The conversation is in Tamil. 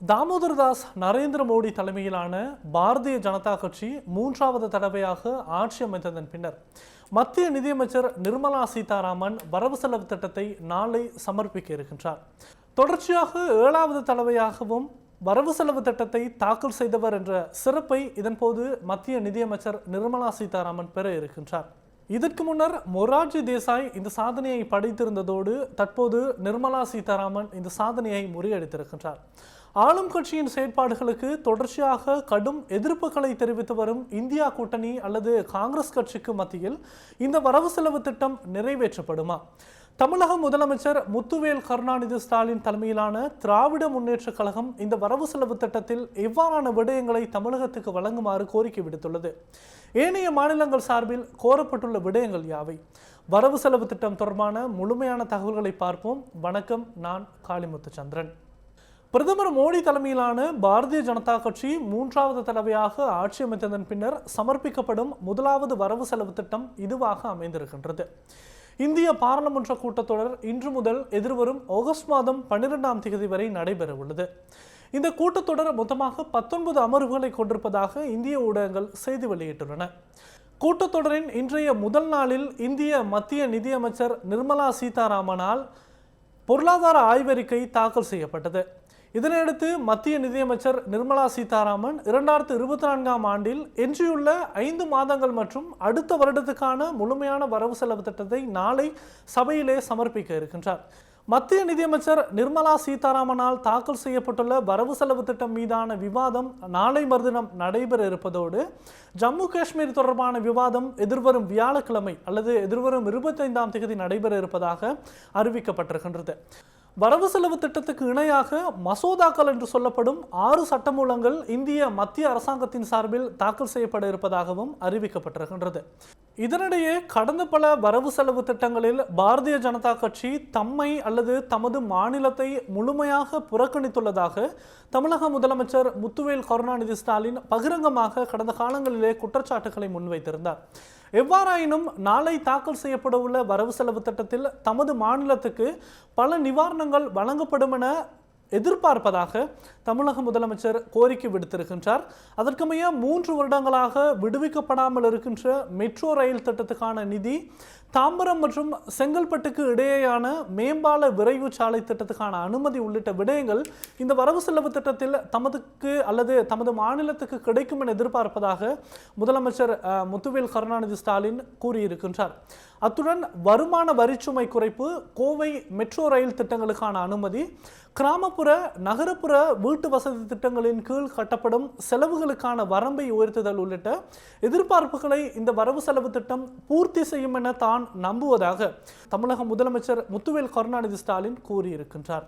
தாமோதரதாஸ் நரேந்திர மோடி தலைமையிலான பாரதிய ஜனதா கட்சி மூன்றாவது தடவையாக ஆட்சி அமைத்ததன் பின்னர் மத்திய நிதியமைச்சர் நிர்மலா சீதாராமன் வரவு செலவு திட்டத்தை நாளை சமர்ப்பிக்க இருக்கின்றார். தொடர்ச்சியாக ஏழாவது தடவையாகவும் வரவு செலவு திட்டத்தை தாக்கல் செய்தவர் என்ற சிறப்பை இதன்போது மத்திய நிதியமைச்சர் நிர்மலா சீதாராமன் பெற இருக்கின்றார். இதற்கு முன்னர் மொரார்ஜி தேசாய் இந்த சாதனையை படைத்திருந்ததோடு தற்போது நிர்மலா சீதாராமன் இந்த சாதனையை முறியடித்திருக்கின்றார். ஆளும் கட்சியின் செயற்பாடுகளுக்கு தொடர்ச்சியாக கடும் எதிர்ப்புகளை தெரிவித்து வரும் இந்தியா கூட்டணி அல்லது காங்கிரஸ் கட்சிக்கு மத்தியில் இந்த வரவு செலவு திட்டம் நிறைவேற்றப்படுமா? தமிழக முதலமைச்சர் முத்துவேல் கருணாநிதி ஸ்டாலின் தலைமையிலான திராவிட முன்னேற்றக் கழகம் இந்த வரவு செலவு திட்டத்தில் எவ்வாறான விடயங்களை தமிழகத்துக்கு வழங்குமாறு கோரிக்கை விடுத்துள்ளது. ஏனைய மாநிலங்கள் சார்பில் கோரப்பட்டுள்ள விடயங்கள் யாவை? வரவு செலவு திட்டம் தொடர்பான முழுமையான தகவல்களை பார்ப்போம். வணக்கம். நான் காளிமுத்து சந்திரன் பிரதமர் மோடி தலைமையிலான பாரதிய ஜனதா கட்சி மூன்றாவது தடவையாக ஆட்சி அமைத்ததன் பின்னர் சமர்ப்பிக்கப்படும் முதலாவது வரவு செலவு திட்டம் இதுவாக அமைந்திருக்கின்றது. இந்திய பாராளுமன்ற கூட்டத்தொடர் இன்று முதல் எதிர்வரும் ஆகஸ்ட் மாதம் பன்னிரெண்டாம் தேதி வரை நடைபெற உள்ளது இந்த கூட்டத்தொடர் மொத்தமாக பத்தொன்பது அமர்வுகளை கொண்டிருப்பதாக இந்திய ஊடகங்கள் செய்தி வெளியிட்டுள்ளன. கூட்டத்தொடரின் இன்றைய முதல் நாளில் இந்திய மத்திய நிதியமைச்சர் நிர்மலா சீதாராமனால் பொருளாதார ஆய்வறிக்கை தாக்கல் செய்யப்பட்டது. இதனையடுத்து மத்திய நிதியமைச்சர் நிர்மலா சீதாராமன் இரண்டாயிரத்து இருபத்தி நான்காம் ஆண்டில் எஞ்சியுள்ள ஐந்து மாதங்கள் மற்றும் அடுத்த வருடத்துக்கான முழுமையான வரவு செலவு திட்டத்தை நாளை சபையிலே சமர்ப்பிக்க இருக்கின்றார். மத்திய நிதியமைச்சர் நிர்மலா சீதாராமனால் தாக்கல் செய்யப்பட்டுள்ள வரவு செலவு திட்டம் மீதான விவாதம் நாளை மறுதினம் நடைபெற இருப்பதோடு ஜம்மு காஷ்மீர் தொடர்பான விவாதம் எதிர்வரும் வியாழக்கிழமை அல்லது எதிர்வரும் இருபத்தைந்தாம் தேதி நடைபெற இருப்பதாக அறிவிக்கப்பட்டிருக்கின்றது. வரவு செலவு திட்டத்துக்கு இணையாக மசோதாக்கள் என்று சொல்லப்படும் ஆறு சட்டமூலங்கள் இந்திய மத்திய அரசாங்கத்தின் சார்பில் தாக்கல் செய்யப்பட இருப்பதாகவும் அறிவிக்கப்பட்டிருக்கின்றது. இதனிடையே கடந்த பல வரவு செலவு திட்டங்களில் பாரதிய ஜனதா கட்சி தம்மை அல்லது தமது மாநிலத்தை முழுமையாக புறக்கணித்துள்ளதாக தமிழக முதலமைச்சர் முத்துவேல் கருணாநிதி ஸ்டாலின் பகிரங்கமாக கடந்த காலங்களிலே குற்றச்சாட்டுகளை முன்வைத்திருந்தார். எவ்வாறாயினும் நாளை தாக்கல் செய்யப்பட உள்ள வரவு செலவு திட்டத்தில் தமது மாநிலத்துக்கு பல நிவாரணங்கள் வழங்கப்படும் என எதிர்பார்ப்பதாக தமிழக முதலமைச்சர் கோரிக்கை விடுத்திருக்கின்றார். அதற்கமைய மூன்று வருடங்களாக விடுவிக்கப்படாமல் இருக்கின்ற மெட்ரோ ரயில் திட்டத்துக்கான நிதி தாம்பரம் மற்றும் செங்கல்பட்டுக்கு இடையேயான மேம்பால விரைவு சாலை திட்டத்துக்கான அனுமதி உள்ளிட்ட விடயங்கள் இந்த வரவு செலவு திட்டத்தில் தமதுக்கு அல்லது தமது மாநிலத்துக்கு கிடைக்கும் என எதிர்பார்ப்பதாக முதலமைச்சர் முத்துவேல் கருணாநிதி ஸ்டாலின் கூறியிருக்கின்றார். அத்துடன் வருமான வரிச்சுமை குறைப்பு கோவை மெட்ரோ ரயில் திட்டங்களுக்கான அனுமதி கிராம கிராமப்புற நகரப்புற வீட்டு வசதி திட்டங்களின் கீழ் கட்டப்படும் செலவுகளுக்கான வரம்பை உயர்த்துதல் உள்ளிட்ட எதிர்பார்ப்புகளை இந்த வரவு செலவு திட்டம் பூர்த்தி செய்யும் என தான் நம்புவதாக தமிழக முதலமைச்சர் முத்துவேல் கருணாநிதி ஸ்டாலின் கூறியிருக்கின்றார்.